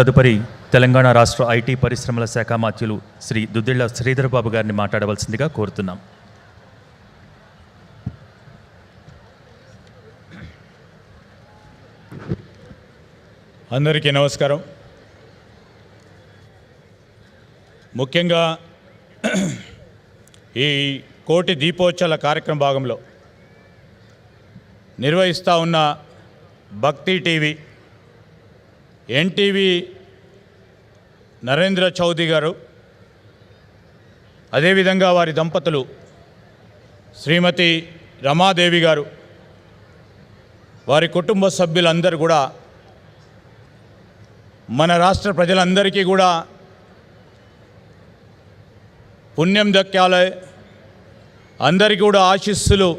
తదుపరి తెలంగాణ రాష్ట్ర ఐటీ పరిశ్రమల శాఖ మాత్యులు శ్రీ దుద్దిళ్ళ శ్రీధర్ బాబు గారిని మాట్లాడవలసిందిగా కోరుతున్నాం. అందరికీ నమస్కారం. ముఖ్యంగా ఈ కోటి దీపోత్సవాల కార్యక్రమ భాగంలో నిర్వహిస్తూ ఉన్న భక్తి టీవీ ఎన్టీవీ నరేంద్ర చౌదరి గారు అదేవిధంగా వారి దంపతులు శ్రీమతి రమాదేవి గారు వారి కుటుంబ సభ్యులందరూ కూడా మన రాష్ట్ర ప్రజలందరికీ కూడా పుణ్యం దక్కాలే అందరికీ కూడా ఆశీస్సులు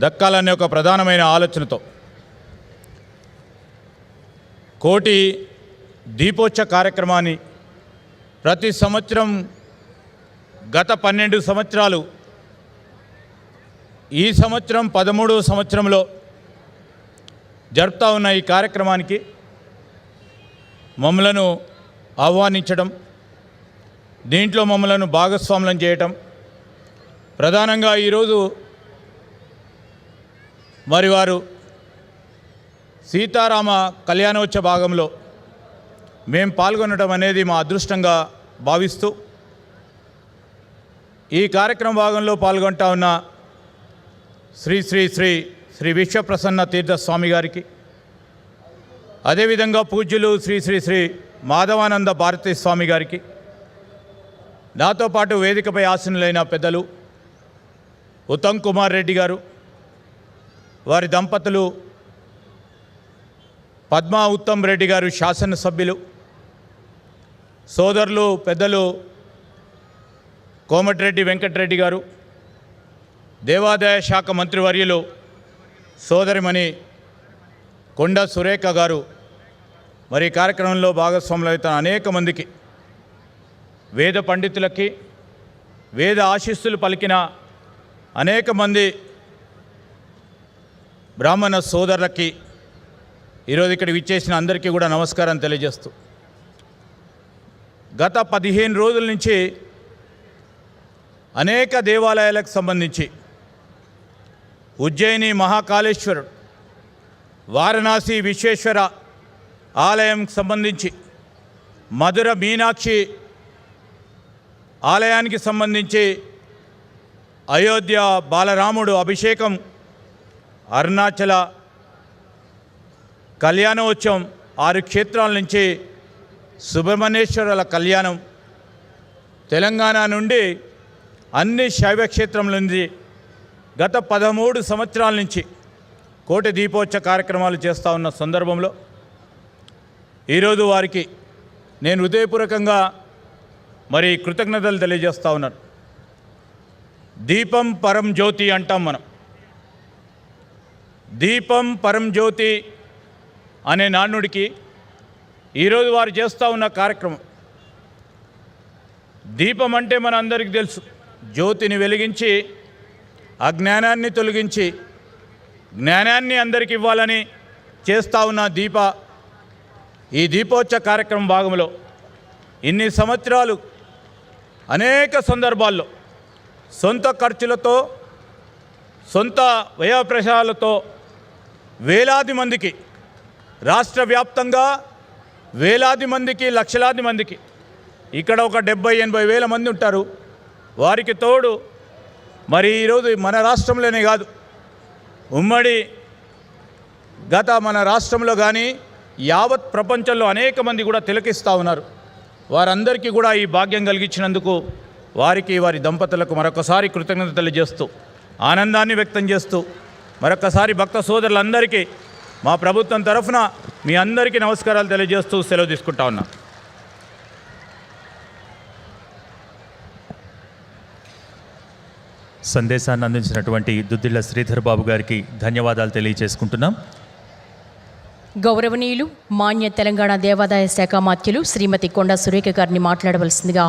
దక్కాలనే ఒక ప్రధానమైన ఆలోచనతో. కోటి దీపోత్సవ కార్యక్రమాన్ని ప్రతి సంవత్సరం గత పన్నెండు సంవత్సరాలు ఈ సంవత్సరం పదమూడు సంవత్సరంలో జరుపుతా ఉన్న ఈ కార్యక్రమానికి మమ్మలను ఆహ్వానించడం దీంట్లో మమ్మలను భాగస్వాములను చేయటం ప్రధానంగా ఈరోజు మరి వారు సీతారామ కళ్యాణోత్సవ భాగంలో మేము పాల్గొనడం అనేది మా అదృష్టంగా భావిస్తూ ఈ కార్యక్రమ భాగంలో పాల్గొంటా ఉన్న శ్రీ శ్రీ శ్రీ శ్రీ విశ్వప్రసన్న తీర్థ స్వామి గారికి అదేవిధంగా పూజ్యులు శ్రీ శ్రీ శ్రీ మాధవానంద భారతీ స్వామి గారికి నాతో పాటు వేదికపై ఆసనులైన పెద్దలు ఉత్తమ్ కుమార్ రెడ్డి గారు వారి దంపతులు పద్మా ఉత్తమ్ రెడ్డి గారు శాసనసభ్యులు సోదరులు పెద్దలు కోమటిరెడ్డి వెంకటరెడ్డి గారు దేవాదాయ శాఖ మంత్రివర్యులు సోదరిమణి కొండ సురేఖ గారు. మరి కార్యక్రమంలో భాగస్వాములు అనేక మందికి వేద పండితులకి వేద ఆశీస్సులు పలికిన అనేక మంది బ్రాహ్మణ సోదరులకి ఈరోజు ఇక్కడ విచ్చేసిన అందరికీ కూడా నమస్కారం తెలియజేస్తూ గత పదిహేను రోజుల నుంచి అనేక దేవాలయాలకు సంబంధించి ఉజ్జయిని మహాకాళేశ్వరుడు వారణాసి విశ్వేశ్వర ఆలయంకి సంబంధించి మధుర మీనాక్షి ఆలయానికి సంబంధించి అయోధ్య బాలరాముడు అభిషేకం అరుణాచల కళ్యాణోత్సవం ఆరు క్షేత్రాల నుంచి సుబ్రహ్మణ్యేశ్వరుల కళ్యాణం. తెలంగాణ నుండి అన్ని శైవ నుంచి గత పదమూడు సంవత్సరాల నుంచి కోటి దీపోత్సవ కార్యక్రమాలు చేస్తూ ఉన్న సందర్భంలో ఈరోజు వారికి నేను హృదయపూర్వకంగా మరి కృతజ్ఞతలు తెలియజేస్తూ ఉన్నాను. దీపం పరం జ్యోతి అంటాం మనం. దీపం పరం జ్యోతి అనే నానుడికి ఈరోజు వారు చేస్తూ ఉన్న కార్యక్రమం. దీపం అంటే మన అందరికీ తెలుసు. జ్యోతిని వెలిగించి అజ్ఞానాన్ని తొలగించి జ్ఞానాన్ని అందరికి ఇవ్వాలని చేస్తూ ఉన్న దీప ఈ దీపోత్సవ కార్యక్రమం భాగంలో ఇన్ని సంవత్సరాలు అనేక సందర్భాల్లో సొంత ఖర్చులతో సొంత వ్యయప్రసాలతో వేలాది మందికి రాష్ట్ర వ్యాప్తంగా వేలాది మందికి లక్షలాది మందికి ఇక్కడ ఒక డెబ్బై ఎనభై వేల మంది ఉంటారు. వారికి తోడు మరి ఈరోజు మన రాష్ట్రంలోనే కాదు. ఉమ్మడి గత మన రాష్ట్రంలో కానీ యావత్ ప్రపంచంలో అనేక మంది కూడా తిలకిస్తూ ఉన్నారు. వారందరికీ కూడా ఈ భాగ్యం కలిగించినందుకు వారికి వారి దంపతులకు మరొకసారి కృతజ్ఞతలు చేస్తూ ఆనందాన్ని వ్యక్తం చేస్తూ మరొకసారి భక్త సోదరులందరికీ మా ప్రభుత్వం తరఫున మీ అందరికీ నమస్కారాలు తెలియజేస్తూ సెలవు తీసుకుంటా ఉన్నా. సందేశాన్ని అందించినటువంటి దుద్దిళ్ళ శ్రీధర్ బాబు గారికి ధన్యవాదాలు తెలియజేసుకుంటున్నాం. గౌరవనీయులు మాన్య తెలంగాణ దేవాదాయ శాఖ మాత్యులు శ్రీమతి కొండ సురేఖ గారిని మాట్లాడవలసిందిగా